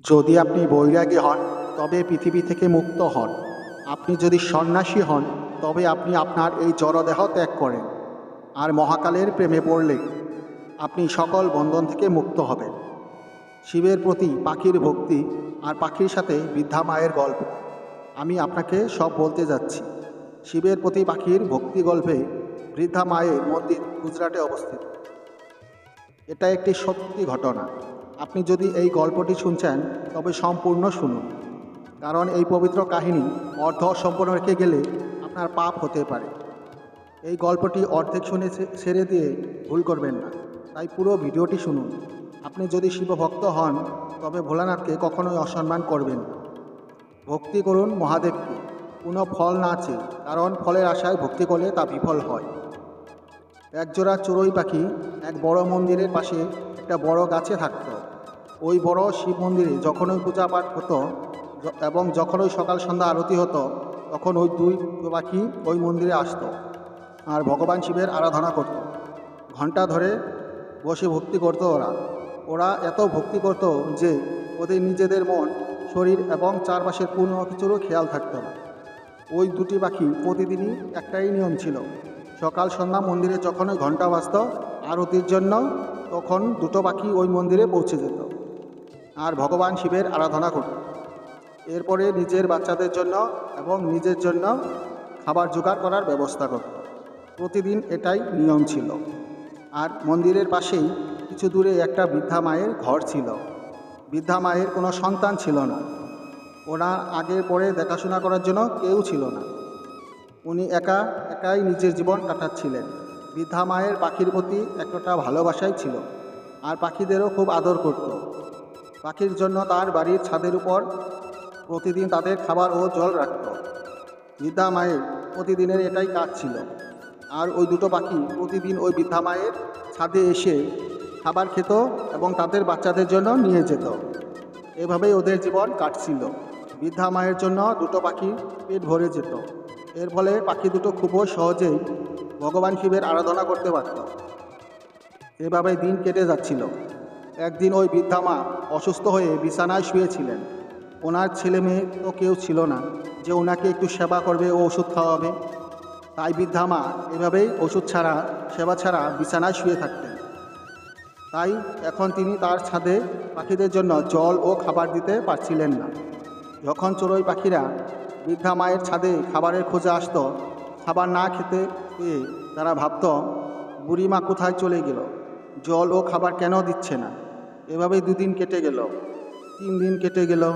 যদি আপনি বৈরাগী হন, তবে পৃথিবী থেকে মুক্ত হন। আপনি যদি সন্ন্যাসী হন, তবে আপনি আপনার এই জড়দেহ ত্যাগ করেন। আর মহাকালের প্রেমে পড়লে আপনি সকল বন্ধন থেকে মুক্ত হবেন। শিবের প্রতি পাখির ভক্তি আর পাখির সাথে বৃদ্ধা মায়ের গল্প। আমি আপনাকে সব বলতে যাচ্ছি। শিবের প্রতি পাখির ভক্তি গল্পে বৃদ্ধা মায়ের মন্দির গুজরাটে অবস্থিত। এটা একটি সত্যি ঘটনা। আপনি যদি এই গল্পটি শুনছেন, তবে সম্পূর্ণ শুনুন। কারণ এই পবিত্র কাহিনী অর্ধ সম্পূর্ণ রেখে গেলে আপনার পাপ হতে পারে। এই গল্পটি অর্ধেক শুনে ছেড়ে দিয়ে ভুল করবেন না। তাই পুরো ভিডিওটি শুনুন। আপনি যদি শিবভক্ত হন, তবে ভোলানাথকে কখনোই অসম্মান করবেন ভক্তি করুন মহাদেবকে। কোনো ফল না চেয়ে, কারণ ফলের আশায় ভক্তি করলে তা বিফল হয়। একজোড়া চড়ুই পাখি এক বড় মন্দিরের পাশে একটা বড় গাছে থাকত। ওই বড় শিব মন্দিরে যখনই পূজা পাঠ হতো, এবং যখনই সকাল সন্ধ্যা আরতি হতো, তখন ওই দুই পাখি ওই মন্দিরে আসতো আর ভগবান শিবের আরাধনা করত। ঘণ্টা ধরে বসে ভক্তি করতো ওরা। ওরা এত ভক্তি করত যে ওদের নিজেদের মন, শরীর এবং চারপাশের কোনো কিছুরও খেয়াল থাকতো না। ওই দুটি পাখি প্রতিদিনই একটাই নিয়ম ছিল। সকাল সন্ধ্যা মন্দিরে যখনই ঘণ্টা বাজত আরতির জন্য, তখন দুটো পাখি ওই মন্দিরে পৌঁছে যেত। আর ভগবান শিবের আরাধনা করত। এরপরে নিজের বাচ্চাদের জন্য এবং নিজের জন্য খাবার জোগাড় করার ব্যবস্থা করত। প্রতিদিন এটাই নিয়ম ছিল। আর মন্দিরের পাশেই কিছু দূরে একটা বৃদ্ধা মায়ের ঘর ছিল। বৃদ্ধা মায়ের কোনো সন্তান ছিল না। ওনার আগের পরে দেখাশোনা করার জন্য কেউ ছিল না। উনি একা একাই নিজের জীবন কাটাচ্ছিলেন। বৃদ্ধা মায়ের পাখির প্রতি একটা ভালোবাসাই ছিল। আর পাখিদেরও খুব আদর করত। পাখির জন্য তার বাড়ির ছাদের উপর প্রতিদিন তাদের খাবার ও জল রাখত। বৃদ্ধা মায়ের প্রতিদিনের এটাই কাজ ছিল। আর ওই দুটো পাখি প্রতিদিন ওই বৃদ্ধা মায়ের ছাদে এসে খাবার খেত এবং তাদের বাচ্চাদের জন্য নিয়ে যেত। এভাবেই ওদের জীবন কাটছিল। বৃদ্ধা মায়ের জন্য দুটো পাখি পেট ভরে যেত। এর ফলে পাখি দুটো খুব সহজেই ভগবান শিবের আরাধনা করতে পারত। এভাবে দিন কেটে যাচ্ছিল। একদিন ওই বৃদ্ধা মা অসুস্থ হয়ে বিছানায় শুয়েছিলেন। ওনার ছেলে মেয়ে তো কেউ ছিল না, যে ওনাকে একটু সেবা করবে ও ওষুধ খাওয়াবে। তাই বৃদ্ধা মা এভাবেই ওষুধ ছাড়া, সেবা ছাড়া বিছানায় শুয়ে থাকতেন। তাই এখন তিনি তার ছাদে পাখিদের জন্য জল ও খাবার দিতে পারছিলেন না। যখন চড়ুই পাখিরা বৃদ্ধা মায়ের ছাদে খাবারের খোঁজে আসতো, খাবার না খেতে পেয়ে তারা ভাবত, বুড়িমা কোথায় চলে গেল? জল ও খাবার কেন দিচ্ছে না? এভাবেই দুদিন কেটে গেল। তিন দিন কেটে গেল।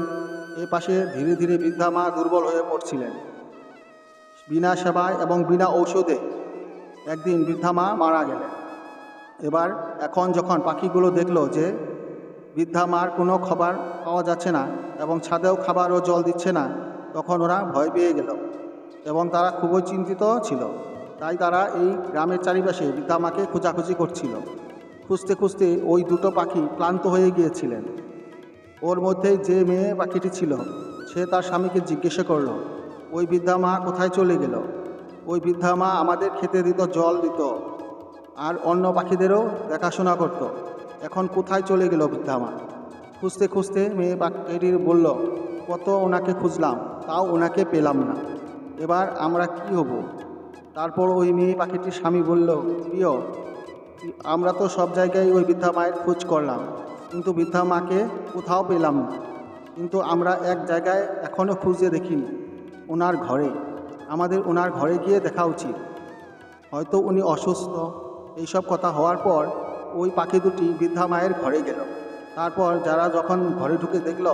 এ পাশে ধীরে ধীরে বৃদ্ধা মা দুর্বল হয়ে পড়ছিলেন। বিনা সেবায় এবং বিনা ঔষধে একদিন বৃদ্ধা মা মারা গেলেন। এবার এখন যখন পাখিগুলো দেখল যে বৃদ্ধা মার কোনো খাবার পাওয়া যাচ্ছে না এবং ছাদেও খাবার ও জল দিচ্ছে না, তখন ওরা ভয় পেয়ে গেল এবং তারা খুবই চিন্তিত ছিল। তাই তারা এই গ্রামের চারিপাশে বৃদ্ধা মাকে খোঁজাখুঁজি করছিল। খুঁজতে খুঁজতে ওই দুটো পাখি ক্লান্ত হয়ে গিয়েছিলেন। ওর মধ্যেই যে মেয়ে পাখিটি ছিল, সে তার স্বামীকে জিজ্ঞাসা করল, ওই বৃদ্ধা মা কোথায় চলে গেল? ওই বৃদ্ধা মা আমাদের খেতে দিত, জল দিত, আর অন্য পাখিদেরও দেখাশোনা করত। এখন কোথায় চলে গেল বৃদ্ধা মা? খুঁজতে খুঁজতে মেয়ে পাখিটির বলল, কত ওনাকে খুঁজলাম, তাও ওনাকে পেলাম না। এবার আমরা কি হব? তারপর ওই মেয়ে পাখিটির স্বামী বলল, প্রিয় আমরা তো সব জায়গায় ওই বৃদ্ধা মায়ের খোঁজ করলাম, কিন্তু বৃদ্ধা মাকে কোথাও পেলাম না। কিন্তু আমরা এক জায়গায় এখনও খুঁজে দেখিনি, ওনার ঘরে। আমাদের ওনার ঘরে গিয়ে দেখা উচিত। হয়তো উনি অসুস্থ। এইসব কথা হওয়ার পর ওই পাখি দুটি বৃদ্ধা মায়ের ঘরে গেল। তারপর যারা যখন ঘরে ঢুকে দেখল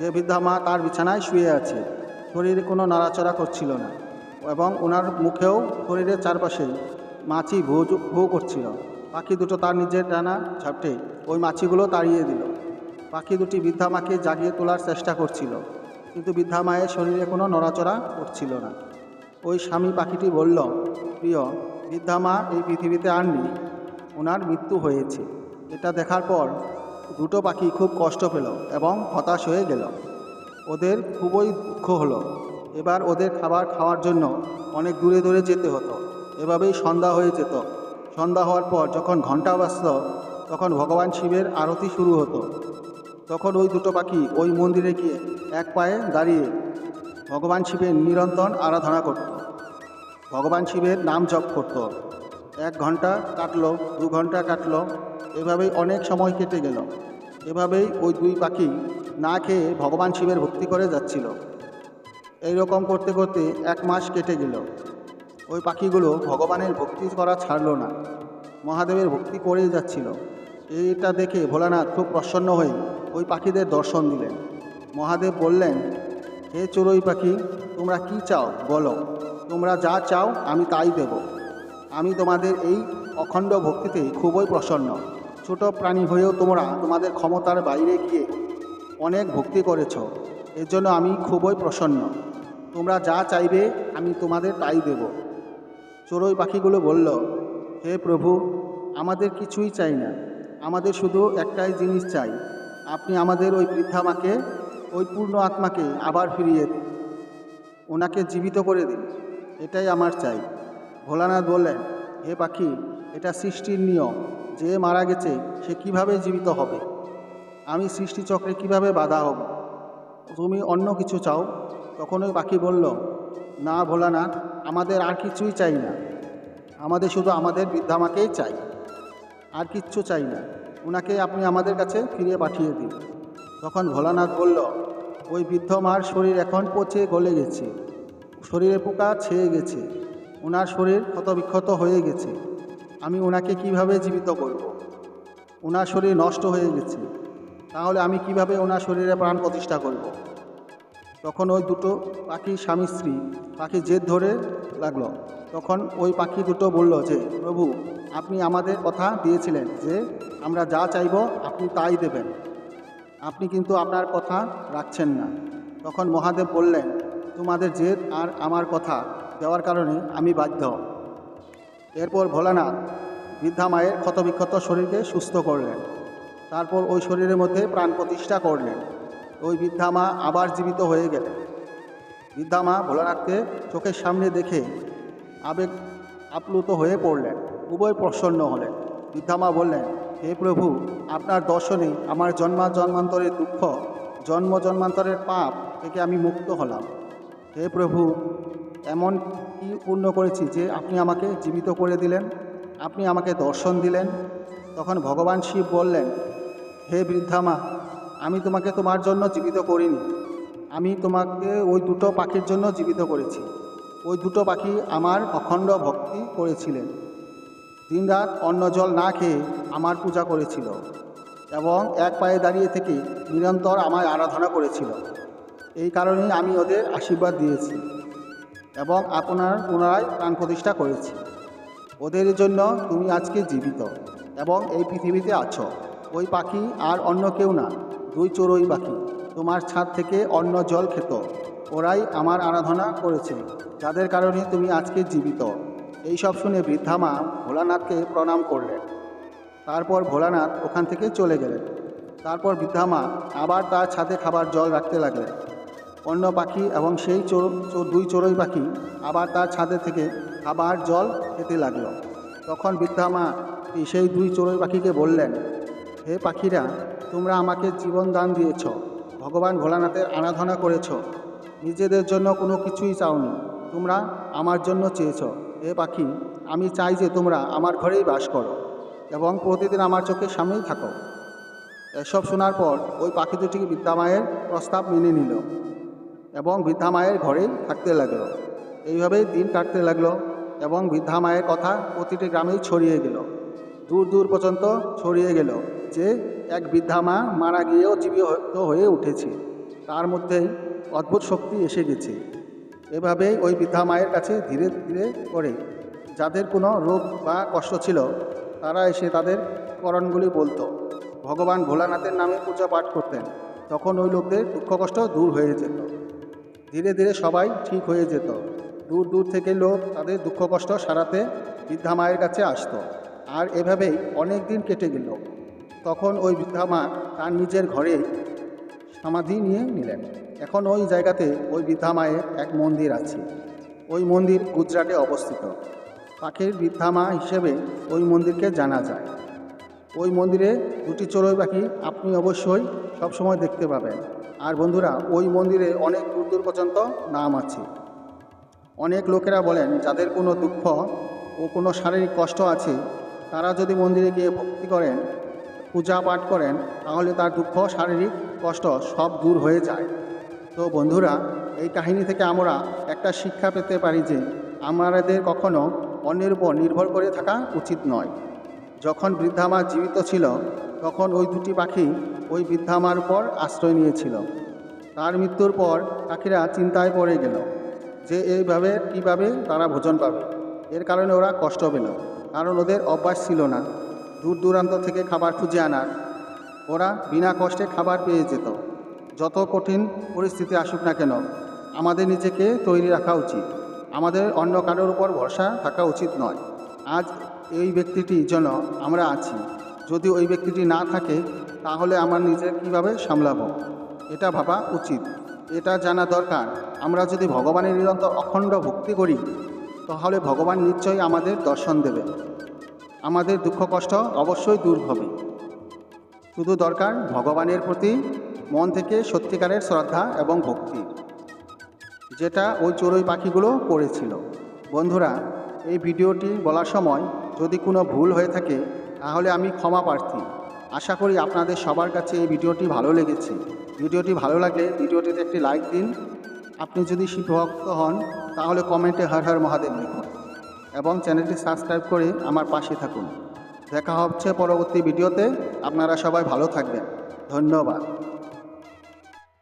যে বৃদ্ধা মা তার বিছানায় শুয়ে আছে, শরীরে কোনো নাড়াচড়া করছিল না এবং ওনার মুখেও শরীরের চারপাশে মাছি ভু ভু করছিল। পাখি দুটো তার নিজের ডানা ঝাপটে ওই মাছিগুলো তাড়িয়ে দিল। পাখি দুটি বৃদ্ধা মাকে জাগিয়ে তোলার চেষ্টা করছিল, কিন্তু বৃদ্ধা মায়ের শরীরে কোনো নড়াচড়া করছিল না। ওই স্বামী পাখিটি বলল, প্রিয়, বৃদ্ধা মা এই পৃথিবীতে আর ওনার মৃত্যু হয়েছে। এটা দেখার পর দুটো পাখি খুব কষ্ট পেল এবং হতাশ হয়ে গেল। ওদের খুবই দুঃখ হলো। এবার ওদের খাবার খাওয়ার জন্য অনেক দূরে দূরে যেতে হতো। এভাবেই সন্ধ্যা হয়ে যেত। সন্ধ্যা হওয়ার পর যখন ঘণ্টা বাজত, তখন ভগবান শিবের আরতি শুরু হতো। তখন ওই দুটো পাখি ওই মন্দিরে গিয়ে এক পায়ে দাঁড়িয়ে ভগবান শিবের নিরন্তর আরাধনা করত। ভগবান শিবের নাম জপ করত। এক ঘণ্টা কাটলো, দু ঘণ্টা কাটলো, এভাবেই অনেক সময় কেটে গেল। এভাবেই ওই দুই পাখি না খেয়ে ভগবান শিবের ভক্তি করে যাচ্ছিল। এই রকম করতে করতে এক মাস কেটে গেল। ওই পাখিগুলো ভগবানের ভক্তি করা ছাড়লো না। মহাদেবের ভক্তি করেই যাচ্ছিল। এইটা দেখে ভোলানাথ খুব প্রসন্ন হয়ে ওই পাখিদের দর্শন দিলেন। মহাদেব বললেন, হে চড়ুই পাখি, তোমরা কি চাও? বলো। তোমরা যা চাও, আমি তাই দেব। আমি তোমাদের এই অখণ্ড ভক্তিতে খুবই প্রসন্ন। ছোট প্রাণী হয়েও তোমরা তোমাদের ক্ষমতার বাইরে গিয়ে অনেক ভক্তি করেছ। এর জন্য আমি খুবই প্রসন্ন। তোমরা যা চাইবে, আমি তোমাদের তাই দেব। চড়ুই পাখিগুলো বলল, হে প্রভু, আমাদের কিছুই চাই না। আমাদের শুধু একটাই জিনিস চাই। আপনি আমাদের ওই বৃদ্ধা মাকে ওই পূর্ণ আত্মাকে আবার ফিরিয়ে দিন। ওনাকে জীবিত করে দিন। এটাই আমার চাই। ভোলানাথ বললেন, হে পাখি, এটা সৃষ্টির নিয়ম। যে মারা গেছে, সে কীভাবে জীবিত হবে? আমি সৃষ্টিচক্রে কীভাবে বাধা হব? তুমি অন্য কিছু চাও? তখন ওই পাখি বলল না ভোলানাথ, আমাদের আর কিছুই চাই না। আমাদের শুধু আমাদের বৃদ্ধামাকেই চাই। আর কিচ্ছু চাই না। ওনাকে আপনি আমাদের কাছে ফিরিয়ে পাঠিয়ে দিন। তখন ভোলানাথ বলল, ওই বৃদ্ধ মার শরীর এখন পচে গলে গেছে। শরীরে পোকা ছেয়ে গেছে। ওনার শরীর ক্ষতবিক্ষত হয়ে গেছে। আমি ওনাকে কীভাবে জীবিত করব। ওনার শরীর নষ্ট হয়ে গেছে। তাহলে আমি কীভাবে ওনার শরীরে প্রাণ প্রতিষ্ঠা করব। তখন ওই দুটো পাখি স্বামী স্ত্রী, পাখি জেদ ধরে লাগল। তখন ওই পাখি দুটো বলল যে, প্রভু, আপনি আমাদের কথা দিয়েছিলেন যে, আমরা যা চাইব আপনি তাই দেবেন। আপনি কিন্তু আপনার কথা রাখছেন না। তখন মহাদেব বললেন, তোমাদের জেদ আর আমার কথা দেওয়ার কারণে আমি বাধ্য। এরপর ভোলানাথ বৃদ্ধা মায়ের ক্ষতবিক্ষত শরীরকে সুস্থ করলেন। তারপর ওই শরীরের মধ্যে প্রাণ প্রতিষ্ঠা করলেন। ওই বৃদ্ধা মা আবার জীবিত হয়ে গেলেন। বৃদ্ধা মা ভোলানাথকে চোখের সামনে দেখে আবেগ আপ্লুত হয়ে পড়লেন খুবই প্রসন্ন হলেন। বৃদ্ধা মা বললেন, হে প্রভু, আপনার দর্শনে আমার জন্মা জন্মান্তরের দুঃখ, জন্ম জন্মান্তরের পাপ থেকে আমি মুক্ত হলাম। হে প্রভু, এমন কি পূর্ণ করেছি যে আপনি আমাকে জীবিত করে দিলেন? আপনি আমাকে দর্শন দিলেন? তখন ভগবান শিব বললেন, হে বৃদ্ধা মা আমি তোমাকে তোমার জন্য জীবিত করিনি। আমি তোমাকে ওই দুটো পাখির জন্য জীবিত করেছি। ওই দুটো পাখি আমার অখণ্ড ভক্তি করেছিলেন। দিনরাত অন্ন জল না খেয়ে আমার পূজা করেছিল এবং এক পায়ে দাঁড়িয়ে থেকে নিরন্তর আমায় আরাধনা করেছিল। এই কারণেই আমি ওদের আশীর্বাদ দিয়েছি এবং আপনার পুনরায় প্রাণ প্রতিষ্ঠা করেছি। ওদের জন্য তুমি আজকে জীবিত এবং এই পৃথিবীতে আছো। ওই পাখি আর অন্য কেউ না। দুই চড়ুই পাখি তোমার ছাদ থেকে অন্ন জল খেত। ওরাই আমার আরাধনা করেছে, যাদের কারণে তুমি আজকে জীবিত। এই সব শুনে বৃদ্ধা মা ভোলানাথকে প্রণাম করলেন। তারপর ভোলানাথ ওখান থেকে চলে গেলেন। তারপর বৃদ্ধা মা আবার তার ছাদে খাবার জল রাখতে লাগলেন। অন্য পাখি এবং সেই চোর দুই চড়ুই পাখি আবার তার ছাদে থেকে খাবার জল খেতে লাগল। তখন বৃদ্ধা মা সেই দুই চড়ুই পাখিকে বললেন, হে পাখিরা তোমরা আমাকে জীবন দান দিয়েছ, ভগবান ভোলানাথের আরাধনা করেছ। নিজেদের জন্য কোনো কিছুই চাওনি, তোমরা আমার জন্য চেয়েছ। এ পাখি, আমি চাই যে তোমরা আমার ঘরেই বাস করো এবং প্রতিদিন আমার চোখের সামনেই থাকো। এসব শোনার পর ওই পাখি দুটি বৃদ্ধা মায়ের প্রস্তাব মেনে নিল এবং বৃদ্ধা মায়ের ঘরেই থাকতে লাগল। এইভাবেই দিন কাটতে লাগল এবং বৃদ্ধা মায়ের কথা প্রতিটি গ্রামেই ছড়িয়ে গেল। দূর দূর পর্যন্ত ছড়িয়ে গেল যে এক বৃদ্ধা মা মারা গিয়েও জীবিত হয়ে উঠেছে। তার মধ্যেই অদ্ভুত শক্তি এসে গেছে। এভাবেই ওই বৃদ্ধা মায়ের কাছে ধীরে ধীরে করে। যাদের কোনো রোগ বা কষ্ট ছিল, তারা এসে তাদের করণগুলি বলতো। ভগবান ভোলানাথের নামে পূজা পাঠ করতেন। তখন ওই লোকদের দুঃখ কষ্ট দূর হয়ে যেত। ধীরে ধীরে সবাই ঠিক হয়ে যেত। দূর দূর থেকে লোক তাদের দুঃখ কষ্ট সারাতে বৃদ্ধা মায়ের কাছে আসতো। আর এভাবেই অনেক দিন কেটে গেল। তখন ওই বৃদ্ধা মা তার নিজের ঘরে সমাধি নিয়ে নিলেন। এখন ওই জায়গাতে ওই বৃদ্ধা মায়ের এক মন্দির আছে। ওই মন্দির গুজরাটে অবস্থিত। পাখির বৃদ্ধা মা হিসেবে ওই মন্দিরকে জানা যায়। ওই মন্দিরে দুটি চড়ুই পাখি আপনি অবশ্যই সবসময় দেখতে পাবেন। আর বন্ধুরা, ওই মন্দিরে অনেক দূর দূর পর্যন্ত নাম আছে। অনেক লোকেরা বলেন, যাদের কোনো দুঃখ ও কোনো শারীরিক কষ্ট আছে, তারা যদি মন্দিরে গিয়ে ভক্তি করেন পূজা পাঠ করেন, তাহলে তার দুঃখ, শারীরিক কষ্ট সব দূর হয়ে যায়। তো বন্ধুরা, এই কাহিনী থেকে আমরা একটা শিক্ষা পেতে পারি যে, আমাদের কখনো অন্যের উপর নির্ভর করে থাকা উচিত নয়। যখন বৃদ্ধা মা জীবিত ছিল, তখন ওই দুটি পাখি ওই বৃদ্ধা মার উপর আশ্রয় নিয়েছিল। তার মৃত্যুর পর পাখিরা চিন্তায় পড়ে গেল যে, এইভাবে, কীভাবে তারা ভোজন পাবে। এর কারণে ওরা কষ্ট পেল, কারণ ওদের অভ্যাস ছিল না। দূর দূরান্ত থেকে খাবার খুঁজে আনার। ওরা বিনা কষ্টে খাবার পেয়ে যেত। যত কঠিন পরিস্থিতি আসুক না কেন, আমাদের নিজেকে তৈরি রাখা উচিত। আমাদের অন্য কারোর উপর ভরসা থাকা উচিত নয়। আজ এই ব্যক্তিটির জন্য আমরা আছি। যদি ওই ব্যক্তিটি না থাকে, তাহলে আমার নিজের কীভাবে সামলাবো? এটা ভাবা উচিত। এটা জানা দরকার। আমরা যদি ভগবানের নিরন্তর অখণ্ড ভক্তি করি, তাহলে ভগবান নিশ্চয়ই আমাদের দর্শন দেবে। আমাদের দুঃখ কষ্ট অবশ্যই দূর হবে। শুধু দরকার ভগবানের প্রতি মন থেকে সত্যিকারের শ্রদ্ধা এবং ভক্তি, যেটা ওই চড়ুই পাখিগুলো করেছিল। বন্ধুরা, এই ভিডিওটি বলার সময় যদি কোনো ভুল হয়ে থাকে, তাহলে আমি ক্ষমা প্রার্থী। আশা করি আপনাদের সবার কাছে এই ভিডিওটি ভালো লেগেছে। ভিডিওটি ভালো লাগলে ভিডিওটিতে একটি লাইক দিন। আপনি যদি শিবভক্ত হন, তাহলে কমেন্টে হর হর মহাদেব লিখুন। এবং চ্যানেলটি সাবস্ক্রাইব করে আমার পাশে থাকুন। দেখা হচ্ছে পরবর্তী ভিডিওতে। আপনারা সবাই ভালো থাকবেন। ধন্যবাদ।